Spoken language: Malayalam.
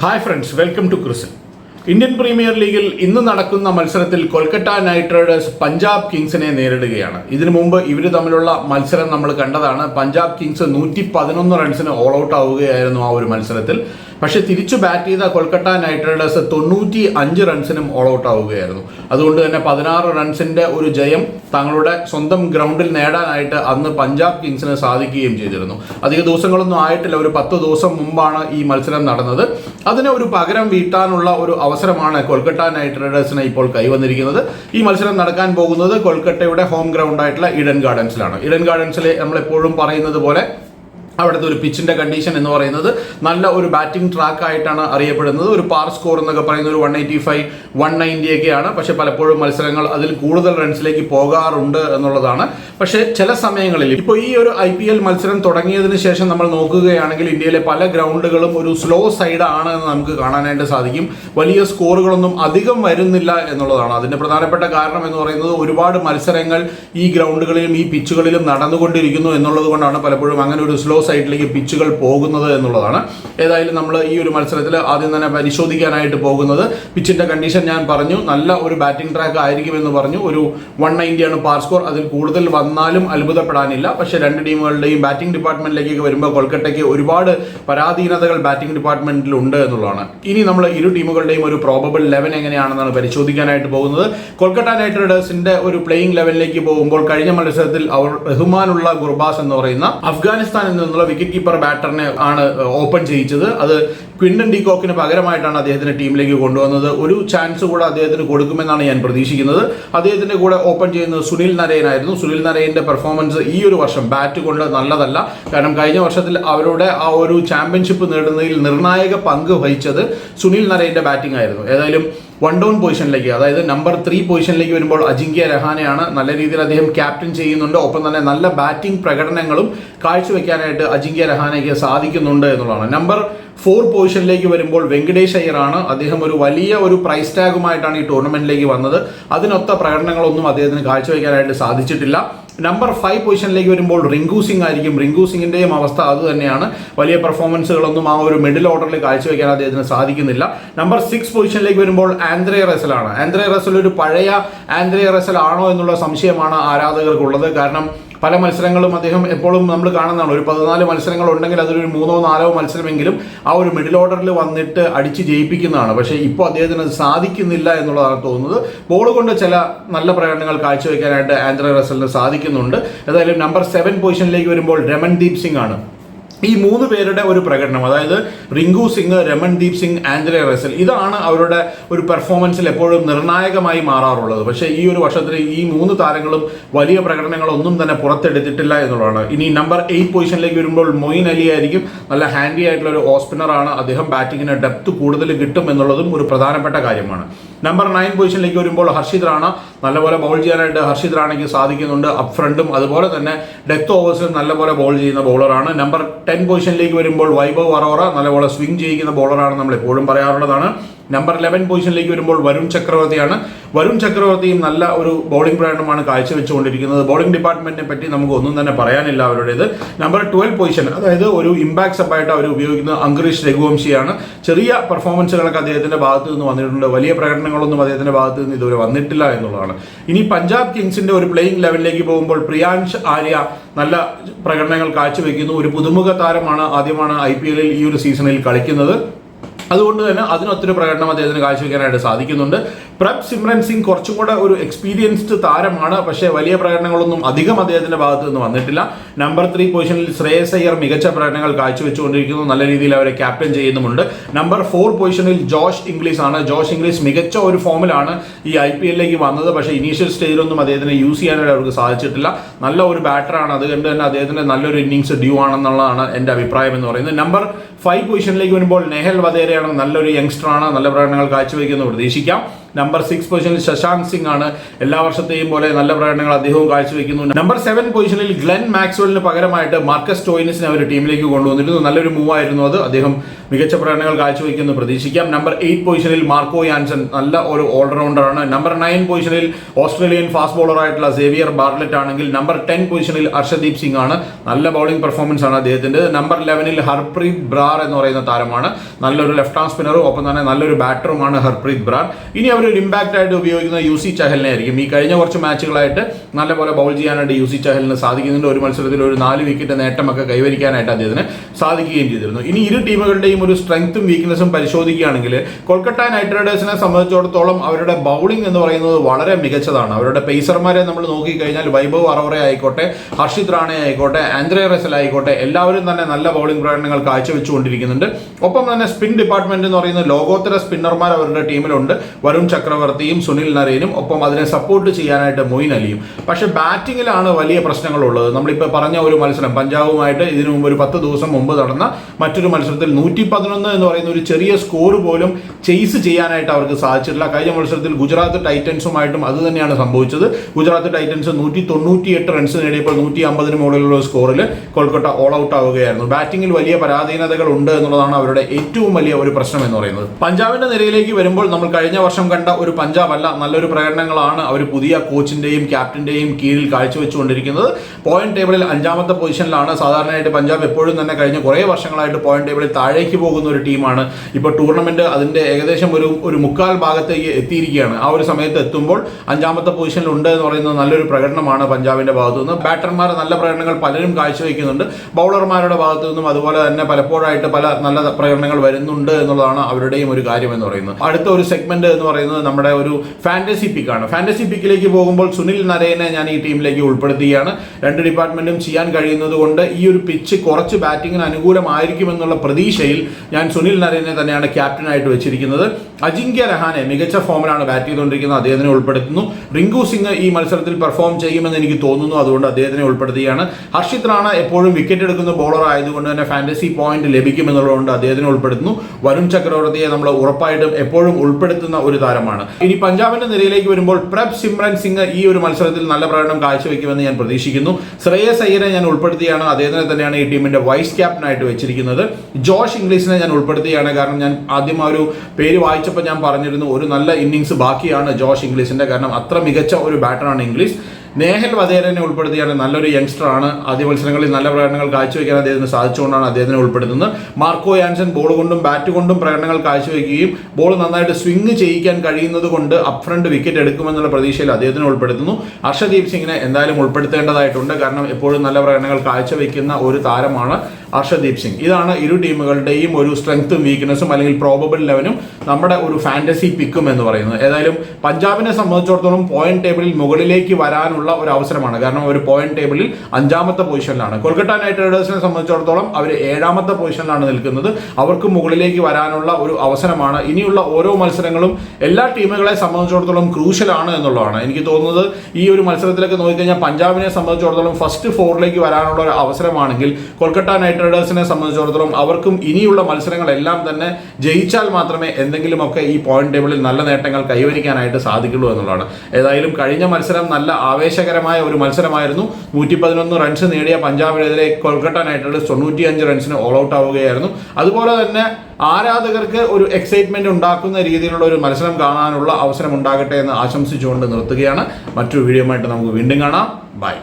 ഹായ് ഫ്രണ്ട്സ് വെൽക്കം ടു ക്രിസൻ ഇന്ത്യൻ പ്രീമിയർ ലീഗിൽ ഇന്ന് നടക്കുന്ന മത്സരത്തിൽ കൊൽക്കത്ത നൈറ്റ് റൈഡേഴ്സ് പഞ്ചാബ് കിങ്സിനെ നേരിടുകയാണ്. ഇതിനു മുമ്പ് ഇവർ തമ്മിലുള്ള മത്സരം നമ്മൾ കണ്ടതാണ്. പഞ്ചാബ് കിങ്സ് നൂറ്റി പതിനൊന്ന് റൺസിന് ഓൾ ഔട്ട് ആവുകയായിരുന്നു ആ ഒരു മത്സരത്തിൽ. പക്ഷേ തിരിച്ചു ബാറ്റ് ചെയ്ത കൊൽക്കത്ത നൈറ്റ് റൈഡേഴ്സ് തൊണ്ണൂറ്റി അഞ്ച് റൺസിനും ഓൾ ഔട്ട് ആവുകയായിരുന്നു. അതുകൊണ്ട് തന്നെ പതിനാറ് റൺസിന്റെ ഒരു ജയം തങ്ങളുടെ സ്വന്തം ഗ്രൗണ്ടിൽ നേടാനായിട്ട് അന്ന് പഞ്ചാബ് കിങ്സിന് സാധിക്കുകയും ചെയ്തിരുന്നു. അധിക ദിവസങ്ങളൊന്നും ആയിട്ടില്ല. ഒരു പത്ത് ദിവസം മുമ്പാണ് ഈ മത്സരം നടന്നത്. അതിന് ഒരു പകരം വീട്ടാനുള്ള ഒരു അവസരമാണ് കൊൽക്കത്ത നൈറ്റ് റൈഡേഴ്സിന് ഇപ്പോൾ കൈവന്നിരിക്കുന്നത്. ഈ മത്സരം നടക്കാൻ പോകുന്നത് കൊൽക്കത്തയുടെ ഹോം ഗ്രൗണ്ട് ആയിട്ടുള്ള ഇഡൻ ഗാർഡൻസിലാണ് ഇഡൻ ഗാർഡൻസിലെ നമ്മളെപ്പോഴും പറയുന്നത് പോലെ അവിടുത്തെ ഒരു പിച്ചിന്റെ കണ്ടീഷൻ എന്ന് പറയുന്നത് നല്ല ഒരു ബാറ്റിംഗ് ട്രാക്ക് ആയിട്ടാണ് അറിയപ്പെടുന്നത്. ഒരു പാർ സ്കോർ എന്നൊക്കെ പറയുന്ന ഒരു one eighty five one ninety ഒക്കെയാണ് പക്ഷെ പലപ്പോഴും മത്സരങ്ങൾ അതിൽ കൂടുതൽ റൺസിലേക്ക് പോകാറുണ്ട് എന്നുള്ളതാണ്. പക്ഷേ ചില സമയങ്ങളിൽ ഇപ്പോൾ ഈ ഒരു ഐ പി എൽ മത്സരം തുടങ്ങിയതിന് ശേഷം നമ്മൾ നോക്കുകയാണെങ്കിൽ ഇന്ത്യയിലെ പല ഗ്രൗണ്ടുകളും ഒരു സ്ലോ സൈഡ് ആണ് എന്ന് നമുക്ക് കാണാനായിട്ട് സാധിക്കും. വലിയ സ്കോറുകളൊന്നും അധികം വരുന്നില്ല എന്നുള്ളതാണ്. അതിന്റെ പ്രധാനപ്പെട്ട കാരണം എന്ന് പറയുന്നത് ഒരുപാട് മത്സരങ്ങൾ ഈ ഗ്രൗണ്ടുകളിലും ഈ പിച്ചുകളിലും നടന്നുകൊണ്ടിരിക്കുന്നു എന്നുള്ളത് കൊണ്ടാണ് പലപ്പോഴും അങ്ങനെ ഒരു സ്ലോ സൈഡിലേക്ക് പിച്ചുകൾ പോകുന്നത് എന്നുള്ളതാണ്. ഏതായാലും നമ്മൾ ഈ ഒരു മത്സരത്തിൽ ആദ്യം തന്നെ പരിശോധിക്കാനായിട്ട് പോകുന്നത്. പിച്ചിന്റെ കണ്ടീഷൻ ഞാൻ പറഞ്ഞു. നല്ല ഒരു ബാറ്റിംഗ് ട്രാക്ക് ആയിരിക്കും എന്ന് പറഞ്ഞു. ഒരു വൺ നയന്റിയാണ് പാർ സ്കോർ അതിൽ കൂടുതൽ വന്നാലും അത്ഭുതപ്പെടാനില്ല. പക്ഷേ രണ്ട് ടീമുകളുടെയും ബാറ്റിംഗ് ഡിപ്പാർട്ട്മെന്റിലേക്ക് വരുമ്പോൾ കൊൽക്കട്ടയ്ക്ക് ഒരുപാട് പരാധീനതകൾ ബാറ്റിംഗ് ഡിപ്പാർട്ട്മെന്റിൽ ഉണ്ട് എന്നുള്ളതാണ്. ഇനി നമ്മൾ ഇരു ടീമുകളുടെയും ഒരു പ്രോബബിൾ ലെവൻ എങ്ങനെയാണെന്നാണ് പരിശോധിക്കാനായിട്ട് പോകുന്നത്. കൊൽക്കത്ത നൈറ്റ് റൈഡേഴ്സിന്റെ ഒരു പ്ലേയിങ് ലെവലിലേക്ക് പോകുമ്പോൾ കഴിഞ്ഞ മത്സരത്തിൽ അവർ റഹ്മാനുള്ള ഗുർബാസ് എന്ന് പറയുന്ന അഫ്ഗാനിസ്ഥാനിൽ നിന്നുള്ള വിക്കറ്റ് കീപ്പർ ബാറ്ററിനെ ആണ് ഓപ്പൺ ചെയ്യിച്ചത്. അത് ക്വിൻഡൻ ഡികോക്കിന് പകരമായിട്ടാണ് അദ്ദേഹത്തിന്റെ ടീമിലേക്ക് കൊണ്ടുവന്നത്. ഒരു ചാൻസ് കൂടെ അദ്ദേഹത്തിന് കൊടുക്കുമെന്നാണ് ഞാൻ പ്രതീക്ഷിക്കുന്നത്. അദ്ദേഹത്തിന്റെ കൂടെ ഓപ്പൺ ചെയ്യുന്നത് സുനിൽ നരയനായിരുന്നു. സുനിൽ നരയന്റെ പെർഫോമൻസ് ഈ ഒരു വർഷം ബാറ്റ് കൊണ്ട് നല്ലതല്ല. കാരണം കഴിഞ്ഞ വർഷത്തിൽ അവരുടെ ആ ഒരു ചാമ്പ്യൻഷിപ്പ് നേടുന്നതിൽ നിർണായക പങ്ക് വഹിച്ചത് സുനിൽ നരയന്റെ ബാറ്റിംഗ് ആയിരുന്നു. ഏതായാലും വൺ ഡൗൺ പൊസിഷനിലേക്ക് അതായത് നമ്പർ ത്രീ പൊസിഷനിലേക്ക് വരുമ്പോൾ അജിങ്ക്യ രഹാനെയാണ് നല്ല രീതിയിൽ അദ്ദേഹം ക്യാപ്റ്റൻ ചെയ്യുന്നുണ്ട്. ഒപ്പം തന്നെ നല്ല ബാറ്റിംഗ് പ്രകടനങ്ങളും കാഴ്ചവെക്കാനായിട്ട് അജിങ്ക്യ രഹാനയ്ക്ക് സാധിക്കുന്നുണ്ട് എന്നുള്ളതാണ്. നമ്പർ ഫോർ പൊസിഷനിലേക്ക് വരുമ്പോൾ വെങ്കടേഷ് അയ്യറാണ് അദ്ദേഹം ഒരു വലിയ ഒരു പ്രൈസ് ടാഗുമായിട്ടാണ് ഈ ടൂർണമെന്റിലേക്ക് വന്നത്. അതിനൊത്ത പ്രകടനങ്ങളൊന്നും അദ്ദേഹത്തിന് കാഴ്ചവെക്കാനായിട്ട് സാധിച്ചിട്ടില്ല. നമ്പർ ഫൈവ് പൊസിഷനിലേക്ക് വരുമ്പോൾ റിങ്കു സിംഗ് ആയിരിക്കും. റിങ്കു സിംഗിന്റെയും അവസ്ഥ അത് തന്നെയാണ്. വലിയ പെർഫോമൻസുകളൊന്നും ആ ഒരു മിഡിൽ ഓർഡറിൽ കാഴ്ചവെക്കാൻ അദ്ദേഹത്തിന് സാധിക്കുന്നില്ല. നമ്പർ സിക്സ് പൊസിഷനിലേക്ക് വരുമ്പോൾ ആന്ത്രേ റസലാണ് ആന്ത്രേ റസൽ ഒരു പഴയ ആന്ത്രേ റസൽ ആണോ എന്നുള്ള സംശയമാണ് ആരാധകർക്കുള്ളത്. കാരണം പല മത്സരങ്ങളും അദ്ദേഹം എപ്പോഴും നമ്മൾ കാണുന്നതാണ്. ഒരു പതിനാല് മത്സരങ്ങൾ ഉണ്ടെങ്കിൽ അതൊരു മൂന്നോ നാലോ മത്സരമെങ്കിലും ആ ഒരു മിഡിൽ ഓർഡറിൽ വന്നിട്ട് അടിച്ച് ജയിപ്പിക്കുന്നതാണ്. പക്ഷേ ഇപ്പോൾ അദ്ദേഹത്തിന് അത് സാധിക്കുന്നില്ല എന്നുള്ളതാണ് തോന്നുന്നത്. ബോൾ കൊണ്ട് ചില നല്ല പ്രകടനങ്ങൾ കാഴ്ചവെക്കാനായിട്ട് ആന്ധ്ര റസലിന് സാധിക്കുന്നുണ്ട്. ഏതായാലും നമ്പർ സെവൻ പൊസിഷനിലേക്ക് വരുമ്പോൾ രമൺദീപ് സിംഗ് ആണ്. ഈ മൂന്ന് പേരുടെ ഒരു പ്രകടനം അതായത് റിങ്കു സിംഗ് രമൺദീപ് സിംഗ് ആന്ധ്ര റസൽ ഇതാണ് അവരുടെ ഒരു പെർഫോമൻസിൽ എപ്പോഴും നിർണായകമായി മാറാറുള്ളത്. പക്ഷേ ഈ ഒരു വർഷത്തിൽ ഈ മൂന്ന് താരങ്ങളും വലിയ പ്രകടനങ്ങളൊന്നും തന്നെ പുറത്തെടുത്തിട്ടില്ല എന്നുള്ളതാണ്. ഇനി നമ്പർ എയ്റ്റ് പൊസിഷനിലേക്ക് വരുമ്പോൾ മൊയിൻ അലി ആയിരിക്കും. നല്ല ഹാൻഡി ആയിട്ടുള്ള ഒരു ഓസ്പിനറാണ് അദ്ദേഹം ബാറ്റിങ്ങിന് ഡെപ്ത് കൂടുതൽ കിട്ടും എന്നുള്ളതും ഒരു പ്രധാനപ്പെട്ട കാര്യമാണ്. നമ്പർ നയൻ പൊസിഷനിലേക്ക് വരുമ്പോൾ ഹർഷിത് റാണ നല്ലപോലെ ബോൾ ചെയ്യാനായിട്ട് ഹർഷിത് റാണയ്ക്ക് സാധിക്കുന്നുണ്ട്. അപ് ഫ്രണ്ടും അതുപോലെ തന്നെ ഡെത്ത് ഓവേഴ്സിലും നല്ലപോലെ ബോൾ ചെയ്യുന്ന ബോളറാണ് നമ്പർ ടെൻ പൊസിഷനിലേക്ക് വരുമ്പോൾ വൈഭവ് അറോറ നല്ലപോലെ സ്വിംഗ് ചെയ്യിക്കുന്ന ബോളറാണ് നമ്മൾ എപ്പോഴും പറയാറുള്ളതാണ്. നമ്പർ ലെവൻ പൊസിഷനിലേക്ക് വരുമ്പോൾ വരുൺ ചക്രവർത്തിയാണ്. വരുൺ ചക്രവർത്തിയും നല്ല ഒരു ബോളിംഗ് പ്രകടനമാണ് കാഴ്ചവെച്ചുകൊണ്ടിരിക്കുന്നത്. ബോളിംഗ് ഡിപ്പാർട്ട്മെന്റിനെ പറ്റി നമുക്ക് ഒന്നും തന്നെ പറയാനില്ല അവരുടേത്. നമ്പർ ട്വൽവ് പൊസിഷൻ അതായത് ഒരു ഇമ്പാക്ട് സപ്പായിട്ട് അവർ ഉപയോഗിക്കുന്നത് അങ്കരീഷ് രഘുവംശിയാണ്. ചെറിയ പെർഫോമൻസുകളൊക്കെ അദ്ദേഹത്തിന്റെ ഭാഗത്ത് നിന്ന് വന്നിട്ടുണ്ട്. വലിയ പ്രകടനങ്ങളൊന്നും അദ്ദേഹത്തിന്റെ ഭാഗത്ത് നിന്ന് ഇതുവരെ വന്നിട്ടില്ല എന്നുള്ളതാണ്. ഇനി പഞ്ചാബ് കിങ്സിന്റെ ഒരു പ്ലേയിങ് ലെവലിലേക്ക് പോകുമ്പോൾ പ്രിയാൻഷ് ആര്യ നല്ല പ്രകടനങ്ങൾ കാഴ്ചവെക്കുന്നു. ഒരു പുതുമുഖ താരമാണ് ആദ്യമാണ് ഐ ഈ ഒരു സീസണിൽ കളിക്കുന്നത്. അതുകൊണ്ട് തന്നെ അതിനൊത്തിരി പ്രകടനം അദ്ദേഹത്തിന് കാഴ്ചവെക്കാനായിട്ട് സാധിക്കുന്നുണ്ട്. പ്രബ് സിമ്രൻ സിംഗ് കുറച്ചും കൂടെ ഒരു എക്സ്പീരിയൻസ്ഡ് താരമാണ്. പക്ഷേ വലിയ പ്രകടനങ്ങളൊന്നും അധികം അദ്ദേഹത്തിന്റെ ഭാഗത്ത് നിന്ന് വന്നിട്ടില്ല. നമ്പർ ത്രീ പൊസിഷനിൽ ശ്രേയസ് അയ്യർ മികച്ച പ്രകടനങ്ങൾ കാഴ്ചവെച്ചുകൊണ്ടിരിക്കുന്നു. നല്ല രീതിയിൽ അവരെ ക്യാപ്റ്റൻ ചെയ്യുന്നുമുണ്ട്. നമ്പർ ഫോർ പൊസിഷനിൽ ജോഷ് ഇംഗ്ലീഷ് ആണ്. ജോഷ് ഇംഗ്ലീഷ് മികച്ച ഒരു ഫോമിലാണ് ഈ ഐ പി എല്ലിലേക്ക് വന്നത്. പക്ഷേ ഇനീഷ്യൽ സ്റ്റേജിലൊന്നും അദ്ദേഹത്തിന് യൂസ് ചെയ്യാനായിട്ട് അവർക്ക് സാധിച്ചിട്ടില്ല. നല്ല ഒരു ബാറ്ററാണ് അതുകൊണ്ട് തന്നെ അദ്ദേഹത്തിന്റെ നല്ലൊരു ഇന്നിങ്സ് ഡ്യൂ ആണെന്നുള്ളതാണ് എന്റെ അഭിപ്രായം എന്ന് പറയുന്നത്. നമ്പർ ഫൈവ് പൊസിഷനിലേക്ക് വരുമ്പോൾ നെഹൽ വധേരയാണ് നല്ലൊരു യങ്സ്റ്ററാണ് നല്ല പ്രകടനങ്ങൾ കാഴ്ചവെക്കുന്നത് പ്രതീക്ഷിക്കാം. നമ്പർ സിക്സ് പൊസിഷനിൽ ശശാങ്ക് സിംഗ് ആണ്. എല്ലാ വർഷത്തെയും പോലെ നല്ല പ്രകടനങ്ങൾ അദ്ദേഹവും കാഴ്ചവെക്കുന്നു. നമ്പർ സെവൻ പൊസിഷനിൽ ഗ്ലെൻ മാക്സ്വലിന് പകരമായിട്ട് മാർക്കസ് ടോയിനിസിനെ അവർ ടീമിലേക്ക് കൊണ്ടുവന്നിരുന്നു. നല്ലൊരു മൂവായിരുന്നു അത്. അദ്ദേഹം മികച്ച പ്രകടനങ്ങൾ കാഴ്ചവെക്കുന്നു പ്രതീക്ഷിക്കാം. നമ്പർ എയ്റ്റ് പൊസിഷനിൽ മാർക്കോ യാൻസൺ നല്ല ഒരു ഓൾറൗണ്ടറാണ് നമ്പർ നയൻ പൊസിഷനിൽ ഓസ്ട്രേലിയൻ ഫാസ്റ്റ് ബോളർ ആയിട്ടുള്ള സേവിയർ ബാർലറ്റ് ആണെങ്കിൽ നമ്പർ ടെൻ പൊസിഷനിൽ അർഷദീപ് സിംഗ് ആണ്. നല്ല ബൗളിംഗ് പെർഫോമൻസ് ആണ് അദ്ദേഹത്തിന്റെ നമ്പർ ലെവനിൽ ഹർപ്രീത് ബ്രാർ എന്ന് പറയുന്ന താരമാണ്. നല്ലൊരു ലെഫ്റ്റ് ഹാൻഡ് സ്പിന്നറും ഒപ്പം തന്നെ നല്ലൊരു ബാറ്ററുമാണ് ഹർപ്രീത് ബ്രാർ ഇനി അവർ ഒരു ഇമ്പാക്റ്റ് ആയിട്ട് ഉപയോഗിക്കുന്ന യു സി ചഹലിനെ ആയിരിക്കും. ഈ കഴിഞ്ഞ കുറച്ച് മാച്ചുകളായിട്ട് നല്ലപോലെ ബൗൾ ചെയ്യാനായിട്ട് യു സി ചഹലിന് സാധിക്കുന്നുണ്ട്. ഒരു മത്സരത്തിൽ ഒരു നാല് വിക്കറ്റ് നേട്ടമൊക്കെ കൈവരിക്കാനായിട്ട് അദ്ദേഹത്തിന് സാധിക്കുകയും ചെയ്തിരുന്നു. ഇനി ഇരു ടീമുകളുടെയും ഒരു സ്ട്രെങ്ത്തും വീക്ക്നെസ്സും പരിശോധിക്കുകയാണെങ്കിൽ കൊൽക്കത്ത നൈറ്റ് റൈഡേഴ്സിനെ സംബന്ധിച്ചിടത്തോളം അവരുടെ ബൗളിംഗ് എന്ന് പറയുന്നത് വളരെ മികച്ചതാണ്. അവരുടെ പേസർമാരെ നമ്മൾ നോക്കിക്കഴിഞ്ഞാൽ വൈഭവ് അറോറ ആയിക്കോട്ടെ ഹർഷിത് റാണെ ആയിക്കോട്ടെ ആൻഡ്രേ റസൽ ആയിക്കോട്ടെ എല്ലാവരും തന്നെ നല്ല ബൗളിംഗ് പ്രകടനങ്ങൾ കാഴ്ചവെച്ചുകൊണ്ടിരിക്കുന്നുണ്ട്. ഒപ്പം തന്നെ സ്പിൻ ഡിപ്പാർട്ട്മെന്റ് എന്ന് പറയുന്ന ലോകോത്തര സ്പിന്നർമാർ അവരുടെ ടീമിലുണ്ട് വരുൺ ചക്രവർത്തിയും സുനിൽ നരേനും ഒപ്പം അതിനെ സപ്പോർട്ട് ചെയ്യാനായിട്ട് മൊയിൻ അലിയും. പക്ഷെ ബാറ്റിങ്ങിലാണ് വലിയ പ്രശ്നങ്ങളുള്ളത്. നമ്മളിപ്പോൾ പറഞ്ഞ ഒരു മത്സരം പഞ്ചാബുമായിട്ട് ഇതിനു മുമ്പ് ഒരു പത്ത് ദിവസം മുമ്പ് നടന്ന മറ്റൊരു മത്സരത്തിൽ നൂറ്റി പതിനൊന്ന് എന്ന് പറയുന്ന ഒരു ചെറിയ സ്കോർ പോലും ചെയ്സ് ചെയ്യാനായിട്ട് അവർക്ക് സാധിച്ചിട്ടില്ല. കഴിഞ്ഞ മത്സരത്തിൽ ഗുജറാത്ത് ടൈറ്റൻസുമായിട്ടും അത് തന്നെയാണ് സംഭവിച്ചത്. ഗുജറാത്ത് ടൈറ്റൻസ് നൂറ്റി തൊണ്ണൂറ്റി എട്ട് റൺസ് നേടിയപ്പോൾ നൂറ്റി അമ്പതിന് മുകളിലുള്ള സ്കോറിൽ കൊൽക്കത്ത ഓൾ ഔട്ട് ആവുകയായിരുന്നു. ബാറ്റിംഗിൽ വലിയ പരാധീനതകൾ ഉണ്ട് എന്നുള്ളതാണ് അവരുടെ ഏറ്റവും വലിയ ഒരു പ്രശ്നം എന്ന് പറയുന്നത്. പഞ്ചാബിന്റെ നിരയിലേക്ക് വരുമ്പോൾ നമ്മൾ കഴിഞ്ഞ വർഷം കണ്ട ഒരു പഞ്ചാബ് അല്ല നല്ലൊരു പ്രകടനങ്ങളാണ് അവർ പുതിയ കോച്ചിന്റെയും ക്യാപ്റ്റന്റെയും കീഴിൽ കാഴ്ചവെച്ചുകൊണ്ടിരിക്കുന്നത്. പോയിന്റ് ടേബിളിൽ അഞ്ചാമത്തെ പൊസിഷനിലാണ്. സാധാരണയായിട്ട് പഞ്ചാബ് എപ്പോഴും തന്നെ കഴിഞ്ഞ കുറേ വർഷങ്ങളായിട്ട് പോയിന്റ് ടേബിളിൽ താഴേക്ക് പോകുന്ന ഒരു ടീമാണ്. ഇപ്പോൾ ടൂർണമെന്റ് അതിന്റെ ഏകദേശം ഒരു ഒരു മുക്കാൽ ഭാഗത്തേക്ക് എത്തിയിരിക്കുകയാണ്. ആ ഒരു സമയത്ത് എത്തുമ്പോൾ അഞ്ചാമത്തെ പൊസിഷനിൽ ഉണ്ട് എന്ന് പറയുന്നത് നല്ലൊരു പ്രകടനമാണ് പഞ്ചാബിന്റെ ഭാഗത്തു നിന്ന്. ബാറ്റർമാർ നല്ല പ്രകടനങ്ങൾ പലരും കാഴ്ചവെക്കുന്നുണ്ട്. ബൗളർമാരുടെ ഭാഗത്തു നിന്നും അതുപോലെ തന്നെ പലപ്പോഴായിട്ട് പല നല്ല പ്രകടനങ്ങൾ വരുന്നുണ്ട് എന്നുള്ളതാണ് അവരുടെയും ഒരു കാര്യം എന്ന് പറയുന്നത്. അടുത്ത ഒരു സെഗ്മെന്റ് എന്ന് പറയുന്നത് നമ്മുടെ ഒരു ഫാന്റസി പിക്കാണ് ഫാന്റസി പിക്കിലേക്ക് പോകുമ്പോൾ സുനിൽ നരേനെ ഞാൻ ഈ ടീമിലേക്ക് ഉൾപ്പെടുത്തുകയാണ്. രണ്ട് ഡിപ്പാർട്ട്മെന്റും ചെയ്യാൻ കഴിയുന്നത് കൊണ്ട് ഈ ഒരു പിച്ച് കുറച്ച് ബാറ്റിങ്ങിന് അനുകൂലമായിരിക്കുമെന്നുള്ള പ്രതീക്ഷയിൽ ഞാൻ സുനിൽ നരേനെ തന്നെയാണ് ക്യാപ്റ്റനായിട്ട് വെച്ചിരിക്കുന്നത്. അജിങ്ക്യ രഹാനെ മികച്ച ഫോമിലാണ് ബാറ്റ് ചെയ്തുകൊണ്ടിരിക്കുന്നത്. അദ്ദേഹത്തിനെ ഉൾപ്പെടുത്തുന്നു. റിങ്കു സിംഗ് ഈ മത്സരത്തിൽ പെർഫോം ചെയ്യുമെന്ന് എനിക്ക് തോന്നുന്നു. അതുകൊണ്ട് അദ്ദേഹത്തിനെ ഉൾപ്പെടുത്തുകയാണ്. ഹർഷിത് റാണ എപ്പോഴും വിക്കറ്റ് എടുക്കുന്ന ബോളർ ആയതുകൊണ്ട് തന്നെ ഫാന്റസി പോയിന്റ് ലഭിക്കുമെന്നുള്ളതുകൊണ്ട് അദ്ദേഹത്തിനെ ഉൾപ്പെടുത്തുന്നു. വരുൺ ചക്രവർത്തിയെ നമ്മൾ ഉറപ്പായിട്ടും എപ്പോഴും ഉൾപ്പെടുത്തുന്ന ഒരു താരമാണ്. ഇനി പഞ്ചാബിന്റെ നിരയിലേക്ക് വരുമ്പോൾ പ്രബ് സിമ്രൻ സിംഗ് ഈ ഒരു മത്സരത്തിൽ നല്ല പ്രകടനം കാഴ്ചവെക്കുമെന്ന് ഞാൻ പ്രതീക്ഷിക്കുന്നു. ശ്രേയസ് അയ്യരെ ഞാൻ ഉൾപ്പെടുത്തിയാണ് അദ്ദേഹത്തിനെ തന്നെയാണ് ഈ ടീമിന്റെ വൈസ് ക്യാപ്റ്റനായിട്ട് വെച്ചിരിക്കുന്നത്. ജോഷ് ഇംഗ്ലീഷിനെ ഞാൻ ഉൾപ്പെടുത്തിയാണ് കാരണം ഞാൻ ആദ്യം ആ ഒരു പേര് വായിച്ചപ്പോൾ ഞാൻ പറഞ്ഞിരുന്നു ഒരു നല്ല ഇന്നിങ്സ് ബാക്കിയാണ് ജോഷ് ഇംഗ്ലീഷിന്റെ. കാരണം അത്ര മികച്ച ഒരു ബാറ്ററാണ് ഇംഗ്ലീഷ്. നേഹൽ വധേരനെ ഉൾപ്പെടുത്തിയാണ് നല്ലൊരു യങ്സ്റ്റർ ആണ്. ആദ്യ മത്സരങ്ങളിൽ നല്ല പ്രകടനങ്ങൾ കാഴ്ചവെക്കാൻ അദ്ദേഹത്തിന് സാധിച്ചുകൊണ്ടാണ് അദ്ദേഹത്തിനെ ഉൾപ്പെടുത്തുന്നത്. മാർക്കോ യാൻസൺ ബോൾ കൊണ്ടും ബാറ്റ് കൊണ്ടും പ്രകടനങ്ങൾ കാഴ്ചവെക്കുകയും ബോൾ നന്നായിട്ട് സ്വിംഗ് ചെയ്യിക്കാൻ കഴിയുന്നത് കൊണ്ട് അപ് ഫ്രണ്ട് വിക്കറ്റ് എടുക്കുമെന്നുള്ള പ്രതീക്ഷയിൽ അദ്ദേഹത്തിനെ ഉൾപ്പെടുത്തുന്നു. ഹർഷദീപ് സിംഗിനെ എന്തായാലും ഉൾപ്പെടുത്തേണ്ടതായിട്ടുണ്ട്. കാരണം എപ്പോഴും നല്ല പ്രകടനങ്ങൾ കാഴ്ചവെക്കുന്ന ഒരു താരമാണ് ഹർഷദീപ് സിംഗ്. ഇതാണ് ഇരു ടീമുകളുടെയും ഒരു സ്ട്രെങ്ത്തും വീക്ക്നെസ്സും അല്ലെങ്കിൽ പ്രോബബിൾ ലെവനും നമ്മുടെ ഒരു ഫാന്റസി പിക്കും എന്ന് പറയുന്നത്. ഏതായാലും പഞ്ചാബിനെ സംബന്ധിച്ചിടത്തോളം പോയിന്റ് ടേബിളിൽ മുകളിലേക്ക് വരാനുള്ള ഒരു അവസരമാണ്. കാരണം ഒരു പോയിന്റ് ടേബിളിൽ അഞ്ചാമത്തെ പൊസിഷനിലാണ് കൊൽക്കത്ത നൈറ്റ് റൈഡേഴ്സിനെ സംബന്ധിച്ചിടത്തോളം അവർ ഏഴാമത്തെ പൊസിഷനിലാണ് നിൽക്കുന്നത്. അവർക്ക് മുകളിലേക്ക് വരാനുള്ള ഒരു അവസരമാണ്. ഇനിയുള്ള ഓരോ മത്സരങ്ങളും എല്ലാ ടീമുകളെ സംബന്ധിച്ചിടത്തോളം ക്രൂഷ്യലാണ് എന്നുള്ളതാണ്. എനിക്ക് തോന്നുന്നത് ഈ ഒരു മത്സരത്തിലൊക്കെ നോക്കിക്കഴിഞ്ഞാൽ പഞ്ചാബിനെ സംബന്ധിച്ചിടത്തോളം ഫസ്റ്റ് ഫോറിലേക്ക് വരാനുള്ള ഒരു അവസരമാണെങ്കിൽ കൊൽക്കത്ത നൈറ്റ് റൈഡേഴ്സിനെ സംബന്ധിച്ചിടത്തോളം അവർക്കും ഇനിയുള്ള മത്സരങ്ങളെല്ലാം തന്നെ ജയിച്ചാൽ മാത്രമേ എന്തെങ്കിലുമൊക്കെ ഈ പോയിന്റ് ടേബിളിൽ നല്ല നേട്ടങ്ങൾ കൈവരിക്കാനായിട്ട് സാധിക്കുള്ളൂ എന്നുള്ളതാണ്. ഏതായാലും കഴിഞ്ഞ മത്സരം നല്ല ആവേശകരമായ ഒരു മത്സരമായിരുന്നു. നൂറ്റി പതിനൊന്ന് റൺസ് നേടിയ പഞ്ചാബിനെതിരെ കൊൽക്കത്ത നൈറ്റ് റൈഡേഴ്സ് തൊണ്ണൂറ്റിയഞ്ച് റൺസിന് ഓൾ ഔട്ട് ആവുകയായിരുന്നു. അതുപോലെ തന്നെ ആരാധകർക്ക് ഒരു എക്സൈറ്റ്മെന്റ് ഉണ്ടാക്കുന്ന രീതിയിലുള്ള ഒരു മത്സരം കാണാനുള്ള അവസരം ഉണ്ടാകട്ടെ എന്ന് ആശംസിച്ചുകൊണ്ട് നിർത്തുകയാണ്. മറ്റൊരു വീഡിയോ നമുക്ക് വീണ്ടും കാണാം. ബൈ